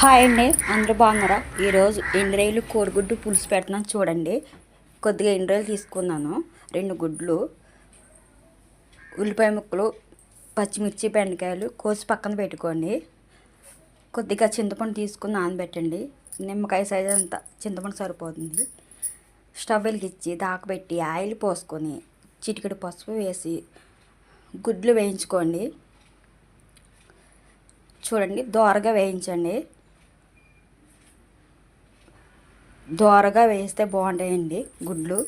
Hi అండి అందరూ బాగున్నారా? ఈరోజు ఎండ్రాయిలు కోడిగుడ్డు పులుసు పెడుతున్నాను చూడండి. కొద్దిగా ఎండ్రాయిలు తీసుకున్నాను రెండు గుడ్లు ఉల్లిపాయ ముక్కలు పచ్చిమిర్చి బెండకాయలు కోసి పక్కన పెట్టుకోండి. కొద్దిగా చింతపండు తీసుకుని నానబెట్టండి. నిమ్మకాయ సైజ్ అంతా చింతపండు సరిపోతుంది. స్టవ్ వెలిగించి దాకబెట్టి ఆయిల్ పోసుకొని చిటికెడు పసుపు వేసి గుడ్లు వేయించుకోండి. చూడండి దోరగా వేయించండి. దోరగా వేస్తే బాగుంటాయండి గుడ్లు.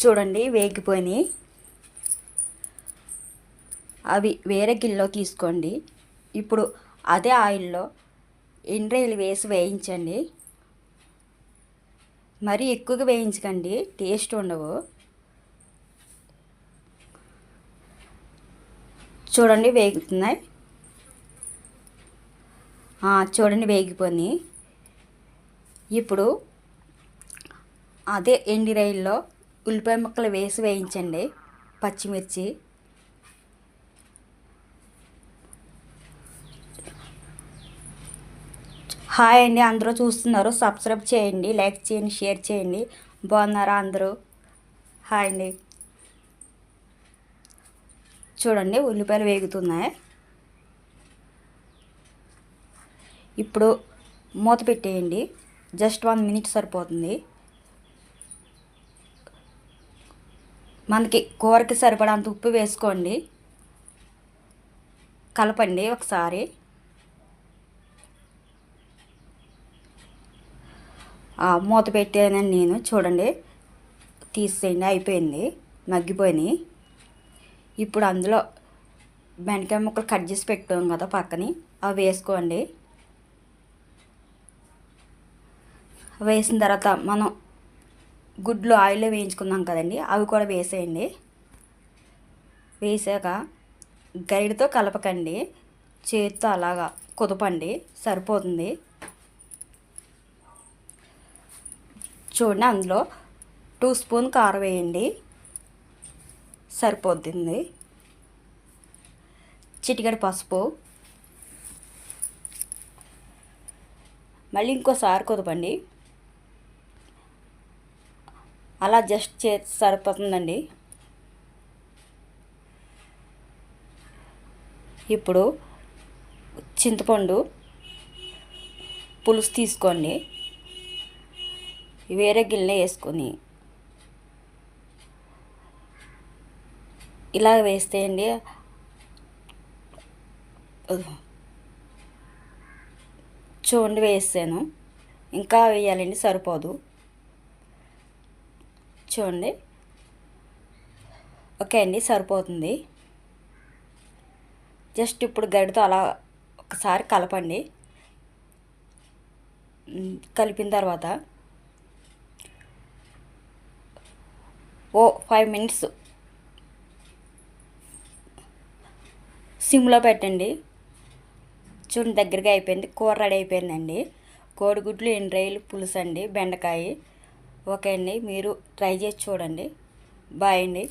చూడండి వేగిపోయినాయి. అవి వేరే గిన్నెలో తీసుకోండి. ఇప్పుడు అదే ఆయిల్లో ఎండ్రాయిలు వేసి వేయించండి. మరీ ఎక్కువగా వేయించకండి టేస్ట్ ఉండవు. చూడండి వేగుతున్నాయి. చూడండి వేగిపోయి ఇప్పుడు అదే ఎండి రైల్లో ఉల్లిపాయ ముక్కలు వేసి వేయించండి పచ్చిమిర్చి. హాయ్ అండి అందరూ చూస్తున్నారు. సబ్స్క్రైబ్ చేయండి లైక్ చేయండి షేర్ చేయండి. బాగున్నారా అందరూ? హాయ్ అండి. చూడండి ఉల్లిపాయలు వేగుతున్నాయి. ఇప్పుడు మూత పెట్టేయండి. జస్ట్ వన్ మినిట్ సరిపోతుంది. మనకి కూరకి సరిపడంత ఉప్పు వేసుకోండి. కలపండి ఒకసారి. మూత పెట్టానని నేను చూడండి. తీసేయండి అయిపోయింది. మగ్గిపోయినాయి. ఇప్పుడు అందులో బెండకాయ ముక్కలు కట్ చేసి పెట్టాం కదా పక్కని. అవి వేసుకోండి. వేసిన తర్వాత మనం గుడ్లు ఆయిల్లో వేయించుకున్నాం కదండి. అవి కూడా వేసేయండి. వేసాక గైడ్తో కలపకండి. చేతితో అలాగా కుదపండి. సరిపోతుంది. చూడండి అందులో టూ స్పూన్ కారం వేయండి. సరిపోతుంది. చిటికడి పసుపు. మళ్ళీ ఇంకోసారి కుదపండి. అలా జస్ట్ చే సరిపోతుందండి. ఇప్పుడు చింతపండు పులుసు తీసుకోండి. వేరే గిన్నె వేసుకొని ఇలా వేస్తే అండి చూడండి వేసాను. ఇంకా వేయాలండి సరిపోదు. చూడండి. ఓకే అండి సరిపోతుంది. జస్ట్ ఇప్పుడు గడితో అలా ఒకసారి కలపండి. కలిపిన తర్వాత. ఓ ఫైవ్ మినిట్స్. సిమ్లో పెట్టండి. చూడండి దగ్గరగా అయిపోయింది. కూర రెడీ అయిపోయిందండి. కోడిగుడ్లు ఎండ్రాయిలు పులుసు అండి బెండకాయ. ఓకే అండి మీరు ట్రై చేసి చూడండి. బాయ్ అండి.